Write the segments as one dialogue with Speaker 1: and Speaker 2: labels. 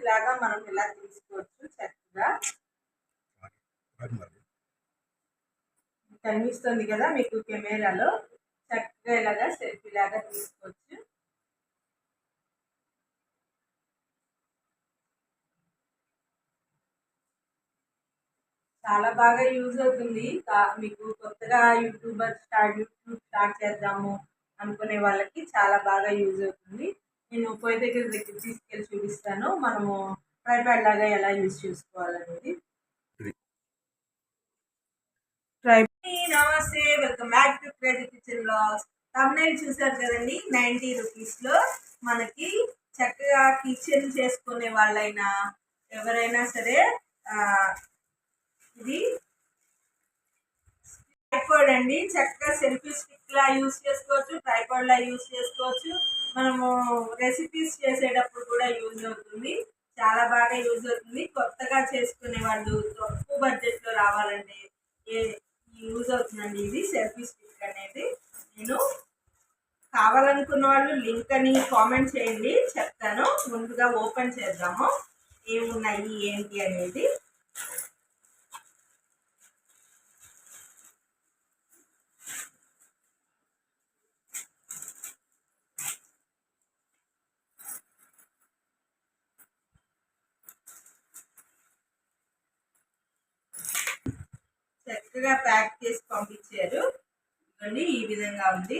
Speaker 1: ఇలాగా మనం ఇలా తీసుకోవచ్చు చక్కగా. కనిపిస్తుంది కదా మీకు కెమెరాలో. చక్కగా ఇలాగా సెల్ఫీ లాగా తీసుకోవచ్చు. చాలా బాగా యూజ్ అవుతుంది. మీకు కొత్తగా యూట్యూబర్ స్టార్ట్ యూట్యూబ్ స్టార్ట్ చేద్దాము అనుకునే వాళ్ళకి చాలా బాగా యూజ్ అవుతుంది. నేను పొయ్యి దగ్గర దగ్గర తీసుకెళ్ళి చూపిస్తాను. మనము ట్రైప్యాడ్ లాగా ఎలా యూజ్ చేసుకోవాలనేది. నమస్తే welcome back to crazy kitchen blogs. Thumbnail చూసారు కదండి నైంటీ రూపీస్లో మనకి చక్కగా కిచెన్ చేసుకునే వాళ్ళైనా ఎవరైనా సరే ఇది ట్రైపాడ్ అండి. చక్కగా సెల్ఫీ స్టిక్ లా యూస్ చేసుకోవచ్చు ట్రైపాడ్ లా యూస్ చేసుకోవచ్చు. మనము రెసిపీస్ చేసేటప్పుడు కూడా యూజ్ అవుతుంది. చాలా బాగా యూజ్ అవుతుంది. కొత్తగా చేసుకునే వాళ్ళు తక్కువ బడ్జెట్లో రావాలంటే ఏ- యూజ్ అవుతుందండి ఇది? సెల్ఫీ స్టిక్ అనేది. నేను కావాలనుకున్న వాళ్ళు లింక్ అని కామెంట్ చేయండి. చెప్తాను. ముందుగా ఓపెన్ చేద్దాము. ఏమున్నాయి? ఏంటి అనేది. చక్కగా ప్యాక్ చేసి పంపించారు. ఇవ్వండి ఈ విధంగా ఉంది.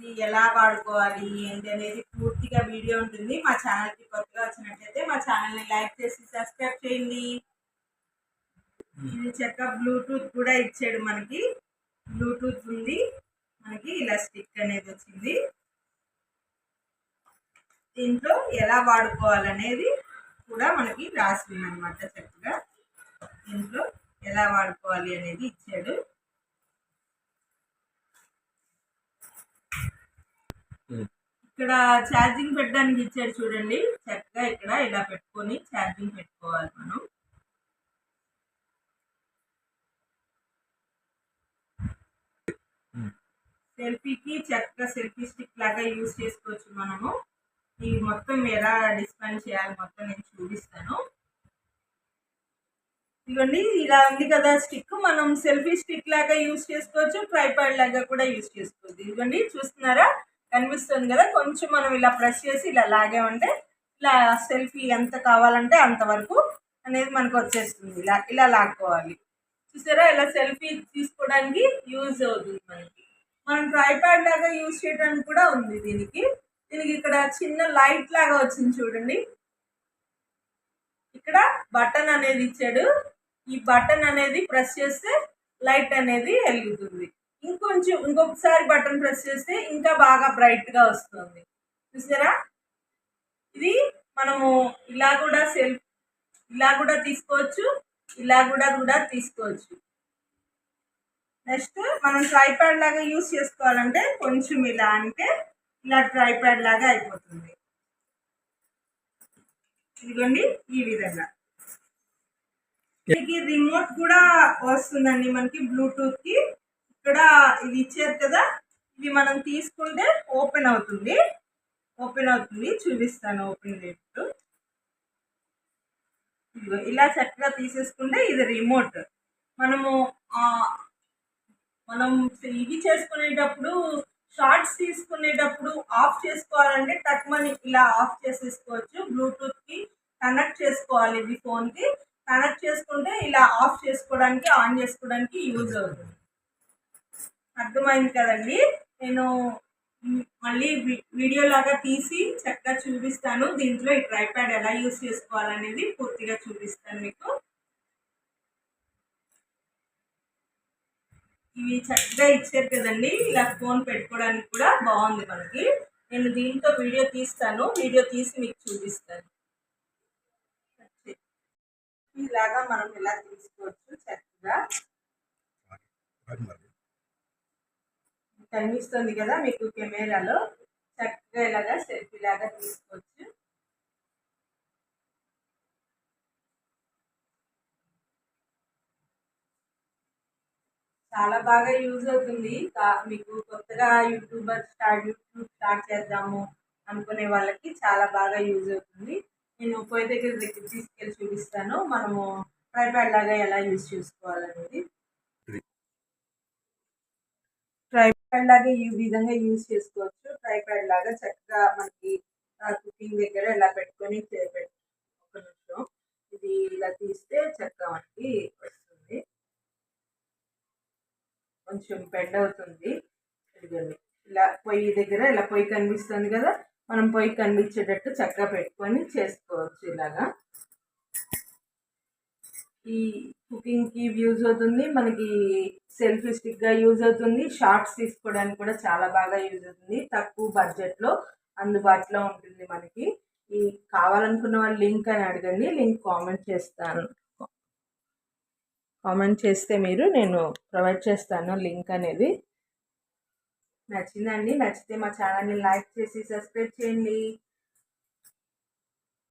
Speaker 1: ఇది ఎలా వాడుకోవాలి ఏంటి అనేది పూర్తిగా వీడియో ఉంటుంది. మా ఛానల్కి కొత్తగా వచ్చినట్లయితే మా ఛానల్ని లైక్ చేసి సబ్స్క్రైబ్ చేయండి. ఇది చక్కగా బ్లూటూత్ కూడా ఇచ్చాడు మనకి. బ్లూటూత్ ఉంది. మనకి ఇలా స్టిక్ అనేది వచ్చింది. దీంట్లో ఎలా వాడుకోవాలనేది కూడా మనకి రాసి ఉందన్నమాట చక్కగా. దీంట్లో ఎలా వాడుకోవాలి అనేది ఇచ్చాడు. ఇక్కడ ఛార్జింగ్ పెట్టడానికి ఇచ్చాడు చూడండి. చక్కగా ఇక్కడ ఇలా పెట్టుకొని ఛార్జింగ్ పెట్టుకోవాలి మనం. సెల్ఫీకి చక్కగా సెల్ఫీ స్టిక్ లాగా యూజ్ చేసుకోవచ్చు మనము. ఇవి మొత్తం ఎలా డిస్పెండ్ చేయాలి మొత్తం నేను చూపిస్తాను. ఇదిగోండి ఇలా ఉంది కదా స్టిక్. మనం సెల్ఫీ స్టిక్ లాగా యూజ్ చేసుకోవచ్చు ట్రైపాడ్ లాగా కూడా యూజ్ చేసుకోవచ్చు. ఇదిగోండి చూస్తున్నారా? కనిపిస్తుంది కదా? కొంచెం మనం ఇలా ప్రెస్ చేసి ఇలా లాగామంటే ఇలా సెల్ఫీ ఎంత కావాలంటే అంతవరకు అనేది మనకు వచ్చేస్తుంది. ఇలా ఇలా లాక్కోవాలి. చూసారా? ఇలా సెల్ఫీ తీసుకోవడానికి యూజ్ అవుతుంది మనకి. మనం ట్రైపాడ్ లాగా యూజ్ చేయడానికి కూడా ఉంది దీనికి. దీనికి ఇక్కడ చిన్న లైట్ లాగా వచ్చింది చూడండి. ఇక్కడ బటన్ అనేది ఇచ్చాడు. ఈ బటన్ అనేది ప్రెస్ చేస్తే లైట్ అనేది వెలుగుతుంది. ఇంకొంచెం ఇంకొకసారి బటన్ ప్రెస్ చేస్తే ఇంకా బాగా బ్రైట్గా వస్తుంది. చూసారా? ఇది మనము ఇలా కూడా సెల్ఫ్ ఇలా కూడా తీసుకోవచ్చు ఇలా కూడా కూడా తీసుకోవచ్చు. నెక్స్ట్ మనం ట్రైప్యాడ్ లాగా యూస్ చేసుకోవాలంటే కొంచెం ఇలా అంటే ఇలా ట్రైప్యాడ్ లాగా అయిపోతుంది. ఇదిగోండి ఈ విధంగా. దీనికి రిమోట్ కూడా వస్తుందండి మనకి బ్లూటూత్కి ఇక్కడ ఇది ఇచ్చారు కదా ఇది మనం తీసుకుంటే ఓపెన్ అవుతుంది. ఓపెన్ అవుతుంది చూపిస్తాను ఓపెన్ రేట్ ఇదిగో ఇలా చక్కగా తీసేసుకుంటే ఇది రిమోట్. మనము మనం ఇవి చేసుకునేటప్పుడు షార్ట్స్ తీసుకునేటప్పుడు ఆఫ్ చేసుకోవాలంటే టక్మని ఇలా ఆఫ్ చేసేసుకోవచ్చు. బ్లూటూత్కి కనెక్ట్ చేసుకోవాలి ఇది ఫోన్కి. కనెక్ట్ చేసుకుంటే ఇలా ఆఫ్ చేసుకోవడానికి ఆన్ చేసుకోవడానికి యూజ్ అవుతుంది. అర్థమైంది కదండి? నేను మళ్ళీ వీడియో లాగా తీసి చక్కగా చూపిస్తాను. దీంట్లో ఈ ట్రైప్యాడ్ ఎలా యూజ్ చేసుకోవాలనేది పూర్తిగా చూపిస్తాను మీకు. ఇవి చక్కగా ఇచ్చారు కదండి. ఇలా ఫోన్ పెట్టుకోవడానికి కూడా బాగుంది మనకి. నేను దీంతో వీడియో తీస్తాను. వీడియో తీసి మీకు చూపిస్తాను. ఇలాగా మనం ఇలా తీసుకోవచ్చు చక్కగా. కనిపిస్తుంది కదా మీకు కెమెరాలో. చక్కగా ఇలాగా సెల్ఫీ లాగా తీసుకోవచ్చు. చాలా బాగా యూజ్ అవుతుంది. మీకు కొత్తగా యూట్యూబర్ స్టార్ట్ యూట్యూబ్ స్టార్ట్ చేద్దాము అనుకునే వాళ్ళకి చాలా బాగా యూజ్ అవుతుంది. నేను పొయ్యి దగ్గర దగ్గర తీసుకెళ్ళి చూపిస్తాను. మనము ట్రైప్యాడ్ లాగా ఎలా యూజ్ చేసుకోవాలనేది. ట్రైప్యాడ్ లాగా ఈ విధంగా యూజ్ చేసుకోవచ్చు. ట్రైప్యాడ్ లాగా చక్కగా మనకి కుకింగ్ దగ్గర ఇలా పెట్టుకొని ఒక నిమిషం. ఇది ఇలా తీస్తే చక్కగా మనకి వస్తుంది కొంచెం బెండ్ అవుతుంది. ఇదిగోండి. ఇలా పొయ్యి దగ్గర ఇలా పొయ్యి కనిపిస్తుంది కదా మనం పొయ్యి కనిపించేటట్టు చక్కగా పెట్టుకొని చేసుకోవచ్చు ఇలాగా. ఈ కుకింగ్కి యూజ్ అవుతుంది మనకి సెల్ఫీ స్టిక్గా యూజ్ అవుతుంది షార్ట్స్ తీసుకోవడానికి కూడా చాలా బాగా యూజ్ అవుతుంది తక్కువ బడ్జెట్లో అందుబాటులో ఉంటుంది మనకి. ఈ కావాలనుకున్న వాళ్ళు లింక్ అని అడగండి లింక్ కామెంట్ చేస్తాను. కామెంట్ చేస్తే మీరు నేను ప్రొవైడ్ చేస్తాను లింక్ అనేది. నచ్చిందండి నచ్చితే మా ఛానల్ని లైక్ చేసి సబ్స్క్రైబ్ చేయండి.